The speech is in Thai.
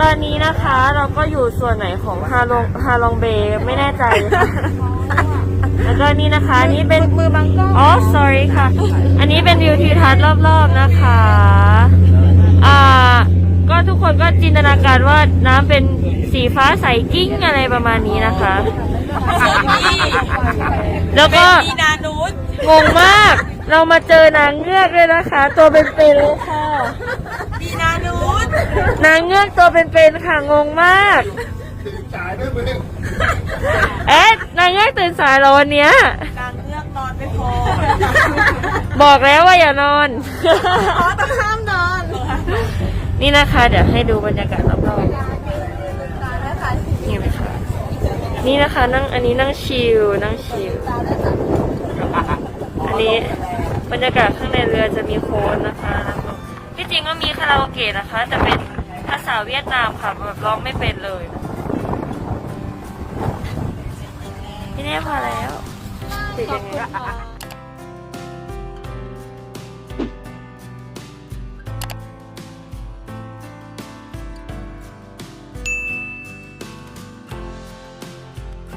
ตอนนี้นะคะเราก็อยู่ส่วนไหนของฮาลงฮาลองเบย์ไม่แน่ใจค่ะแล้วก็นี่นะคะอันนี่เป็นมือบังกล้องอ๋อ sorry ค่ะ อันนี้เป็นวิวทิวทัศน์รอบๆนะคะอ่าก็ทุกคนก็จินตนาการว่าน้ำเป็นสีฟ้าใสกิ้งอะไรประมาณนี้นะคะ แล้วก็มีนานูดงงมาก เรามาเจอนางเงือกด้วยนะคะ ตัวเป็นๆเลยค่ะมีนานูด นางเงือกตัวเป็นๆค่ะงงมากสายด้วยมึงเอ๊ะนางเงือกตื่นสายเหรอวันเนี้ย นางเงือกนอนไม่พอบอกแล้วว่าอย่านอน อ๋อต้องห้ามนอนนี่นะคะ เดี๋ยวให้ดูบรรยากาศรอบๆนี่ไหมคะนี่นะคะนั่งอันนี้นั่งชิลนั่งชิลอันนี้บรรยากาศข้างในเรือจะมีโคนนะคะแล้ว ก็มีคาราโอเกะนะคะแต่เป็นภาษาเวียดนามค่ะแบบร้องไม่เป็นเลยพี่เน่พอแล้วติดยังไง